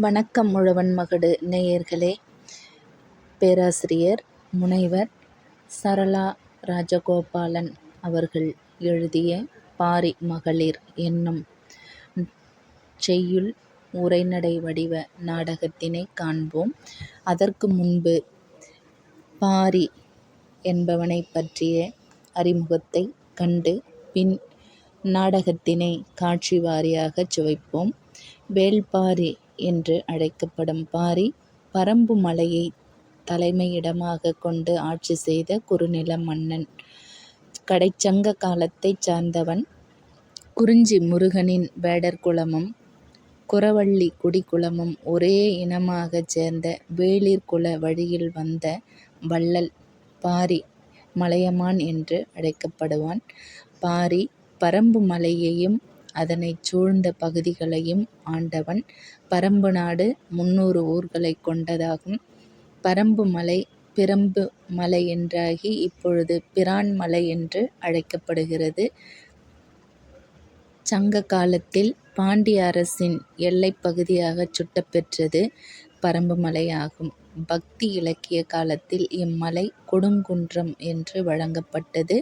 வணக்கம் உழவன் மகடு நேயர்களே. பேராசிரியர் முனைவர் சரளா ராஜகோபாலன் அவர்கள் எழுதிய பாரி மகளிர் என்னும் செய்யுள் உரைநடை வடிவ நாடகத்தினை காண்போம். அதற்கு முன்பு பாரி என்பவனைப் பற்றிய அறிமுகத்தை கண்டு பின் நாடகத்தினை காட்சி வாரியாக சுவைப்போம். வேள்பாரி என்று அழைக்கப்படும் பாரி பரம்பு மலையை தலைமையிடமாகக் கொண்டு ஆட்சி செய்த குறுநில மன்னன். கடைச்சங்க காலத்தைச் சார்ந்தவன். குறிஞ்சி முருகனின் வேடர் குலமும் குறவள்ளி குடிக்குளமும் ஒரே இனமாகச் சேர்ந்த வேளிர்குல வழியில் வந்த வள்ளல் பாரி மலையமான் என்று அழைக்கப்படுவான். பாரி பரம்பு மலையையும் அதனைச் சூழ்ந்த பகுதிகளையும் ஆண்டவன். பரம்பு நாடு முந்நூறு ஊர்களைக் கொண்டதாகும். பரம்பு மலை பிரம்பு மலை என்றாகி இப்பொழுது பிரான் மலை என்று அழைக்கப்படுகிறது. சங்க காலத்தில் பாண்டிய அரசின் எல்லைப் பகுதியாகச் சுட்டப்பெற்றது பரம்பு மலையாகும். பக்தி இலக்கிய காலத்தில் இம்மலை கொடுங்குன்றம் என்று வழங்கப்பட்டது.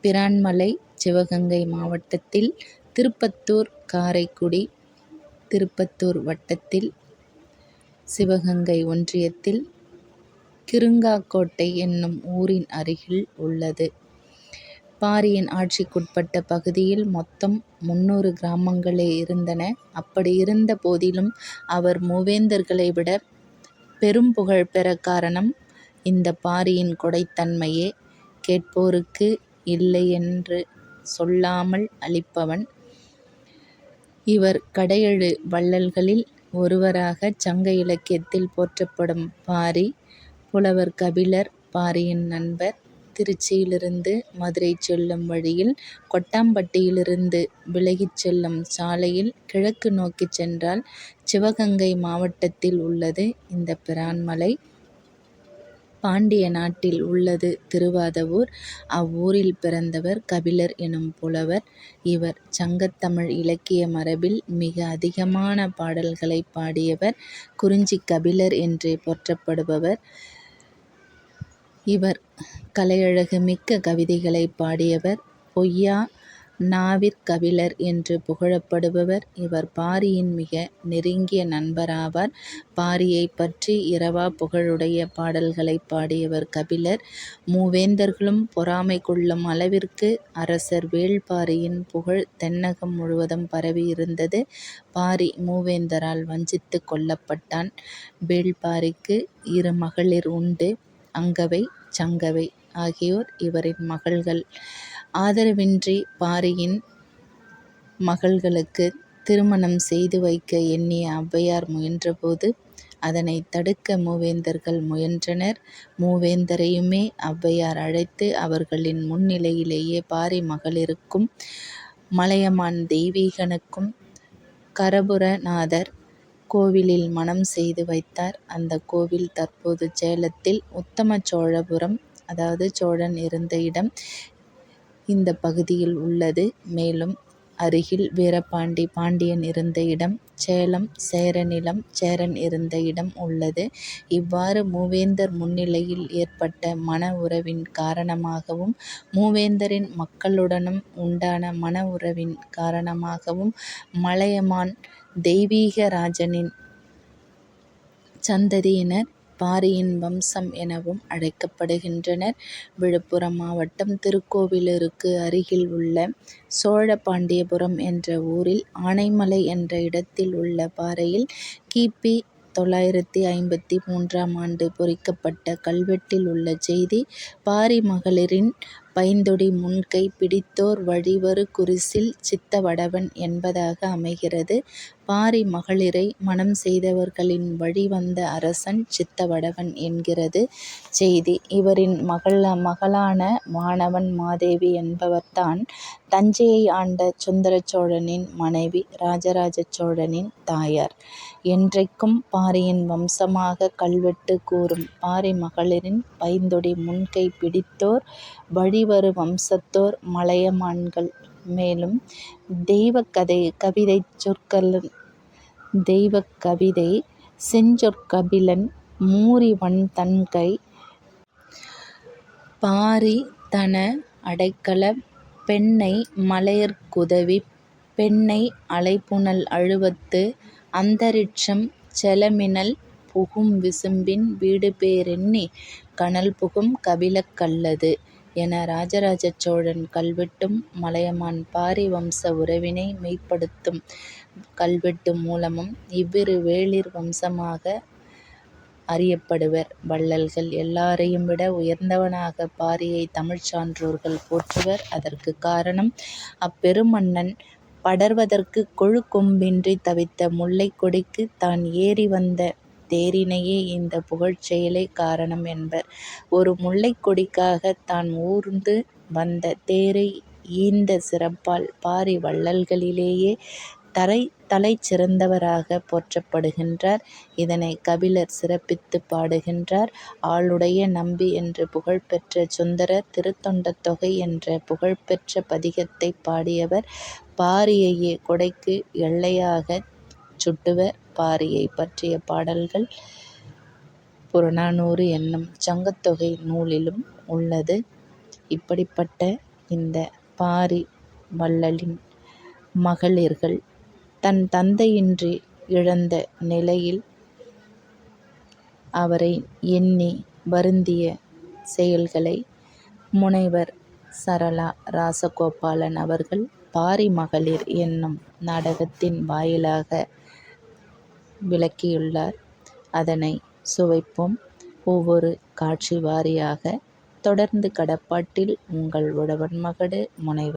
பிரான்மலை சிவகங்கை மாவட்டத்தில் திருப்பத்தூர் காரைக்குடி திருப்பத்தூர் வட்டத்தில் சிவகங்கை ஒன்றியத்தில் கிருங்காக்கோட்டை என்னும் ஊரின் அருகில் உள்ளது. பாரியின் ஆட்சிக்குட்பட்ட பகுதியில் மொத்தம் முன்னூறு கிராமங்களே இருந்தன. அப்படியிருந்த போதிலும் அவர் மூவேந்தர்களை விட பெரும் புகழ் பெற காரணம் இந்த பாரியின் கொடைத்தன்மையே. கேட்போருக்கு இல்லை என்று சொல்லாமல் அளிப்பவன். இவர் கடையெழு வள்ளல்களில் ஒருவராகச் சங்க இலக்கியத்தில் போற்றப்படும் பாரி. புலவர் கபிலர் பாரியின் நண்பர். திருச்சியிலிருந்து மதுரை செல்லும் வழியில் கொட்டாம்பட்டியிலிருந்து விலகிச் செல்லும் சாலையில் கிழக்கு நோக்கிச் சென்றால் சிவகங்கை மாவட்டத்தில் உள்ளது இந்தப் பிரான்மலை. பாண்டிய நாட்டில் உள்ளது திருவாதவூர். அவ்வூரில் பிறந்தவர் கபிலர் எனும் புலவர். இவர் சங்கத்தமிழ் இலக்கிய மரபில் மிக அதிகமான பாடல்களைப் பாடியவர். குறிஞ்சிக் கபிலர் என்றே போற்றப்படுபவர். இவர் கலையழகு மிக்க கவிதைகளைப் பாடியவர். பொய்யா நாவிற்கபிலர் என்று புகழப்படுபவர். இவர் பாரியின் மிக நெருங்கிய நண்பராவார். பாரியைப் பற்றி இரவா புகழுடைய பாடல்களைப் பாடியவர் கபிலர். மூவேந்தர்களும் பொறாமை கொள்ளும் அளவிற்கு அரசர் வேள்பாரியின் புகழ் தென்னகம் முழுவதும் பரவியிருந்தது. பாரி மூவேந்தரால் வஞ்சித்துக் கொல்லப்பட்டான். வேள்பாரிக்கு இரு மகளிர் உண்டு. அங்கவை சங்கவை ஆகியோர் இவரின் மகள்கள். ஆதரவின்றி பாரியின் மகள்களுக்கு திருமணம் செய்து வைக்க எண்ணிய ஔவையார் முயன்றபோது அதனை தடுக்க மூவேந்தர்கள் முயன்றனர். மூவேந்தரையுமே ஔவையார் அழைத்து அவர்களின் முன்னிலையிலேயே பாரி மகளிருக்கும் மலையமான் தெய்வீகனுக்கும் கரபுரநாதர் கோவிலில் மணம் செய்து வைத்தார். அந்த கோவில் தற்போது சேலத்தில் உத்தம சோழபுரம் அதாவது சோழன் இருந்த இடம் இந்த பகுதியில் உள்ளது. மேலும் அருகில் வீரபாண்டி பாண்டியன் இருந்த இடம் சேலம் சேரநிலம் சேரன் இருந்த இடம் உள்ளது. இவ்வாறு மூவேந்தர் முன்னிலையில் ஏற்பட்ட மண உறவின் காரணமாகவும் மூவேந்தரின் மக்களுடனும் உண்டான மண உறவின் காரணமாகவும் மலையமான் தெய்வீக ராஜனின் சந்ததியினர் பாரியின் வம்சம் எனவும் அழைக்கப்படுகின்றனர். விழுப்புரம் மாவட்டம் திருக்கோவிலூருக்கு அருகில் உள்ள சோழபாண்டியபுரம் என்ற ஊரில் ஆனைமலை என்ற இடத்தில் உள்ள பாறையில் கி. பி. தொள்ளாயிரத்து ஐம்பத்து மூன்றாம் ஆண்டு பொறிக்கப்பட்ட கல்வெட்டில் உள்ள செய்தி பாரி மகளிரின் பைந்தொடி முன்கை பிடித்தோர் வழிவரு குரிசில் சித்தவடவன் என்பதாக அமைகிறது. பாரி மகளிரை மணம் செய்தவர்களின் வழி வந்த அரசன் சித்தவடவன் என்கிறது செய்தி. இவரின் மகளான வானவன் மாதேவி என்பவர்தான் தஞ்சையை ஆண்ட சுந்தர சோழனின் மனைவி ராஜராஜ சோழனின் தாயார். என்றைக்கும் பாரியின் வம்சமாகக் கல்வெட்டு கூறும் பாரி மகளிரின் பைந்தொடி முன்கை பிடித்தோர் வழிவரு வம்சத்தோர் மலையமான்கள். மேலும் தெய்வக்கதை கவிதைச் சொற்களும் தெய்வக் கவிதை செஞ்சொற்கபிலன் மூரிவன் தன்கை பாரி தன அடைக்கல பெண்ணை மலையர்க்குதவிப் பெண்ணை அலைபுனல் அழுவத்து அந்தரிட்சம் செலமினல் புகும் விசும்பின் வீடுபே ரெண்ணிக் கனல்புகும் கபிலக்கல்லது என இராஜராஜ சோழன் கல்வெட்டும் மலையமான் பாரி வம்ச உறவினை மெய்ப்படுத்தும் கல்வெட்டு மூலமும் இவ்விரு வேளிர் வம்சமாக அறியப்படுவர். வள்ளல்கள் எல்லாரையும் விட உயர்ந்தவனாக பாரியைத் தமிழ்ச் சான்றோர்கள் போற்றுவர். அதற்கு காரணம் அப்பெருமன்னன் படர்வதற்கு கொழு கொம்பின்றி தவித்த முல்லைக் கொடிக்கு தான் ஏறி வந்த தேரினையே இந்தப் புகழ்ச் செயலே காரணம் என்பர். ஒரு முல்லைக் கொடிக்காகத் தான் ஊர்ந்து வந்த தேரை ஈந்த சிறப்பால் பாரி வள்ளல்களிலேயே தலைச்சிறந்தவராகப் போற்றப்படுகின்றார். இதனைக் கபிலர் சிறப்பித்துப் பாடுகின்றார். ஆளுடைய நம்பி என்று புகழ்பெற்ற சுந்தரர் திருத்தொண்ட தொகை என்ற புகழ்பெற்ற பதிகத்தைப் பாடியவர். பாரியையே கொடைக்கு எல்லையாகச் சுட்டுவர். பாரியை பற்றிய பாடல்கள் புறநானூறு என்னும் சங்கத்தொகை நூலிலும் உள்ளது. இப்படிப்பட்ட இந்த பாரி வள்ளலின் மகளிர்கள் தன் தந்தையின்றி இழந்த நிலையில் அவரை எண்ணி வருந்திய செயல்களை முனைவர் சரளா ராசகோபாலன் அவர்கள் பாரி மகளிர் என்னும் நாடகத்தின் வாயிலாக விளக்கியுள்ளார். அதனை சுவைப்போம். ஒவ்வொரு காட்சி வாரியாக. தொடர்ந்து கடப்பாட்டில் உங்கள் உழவன் மகடு முனைவர்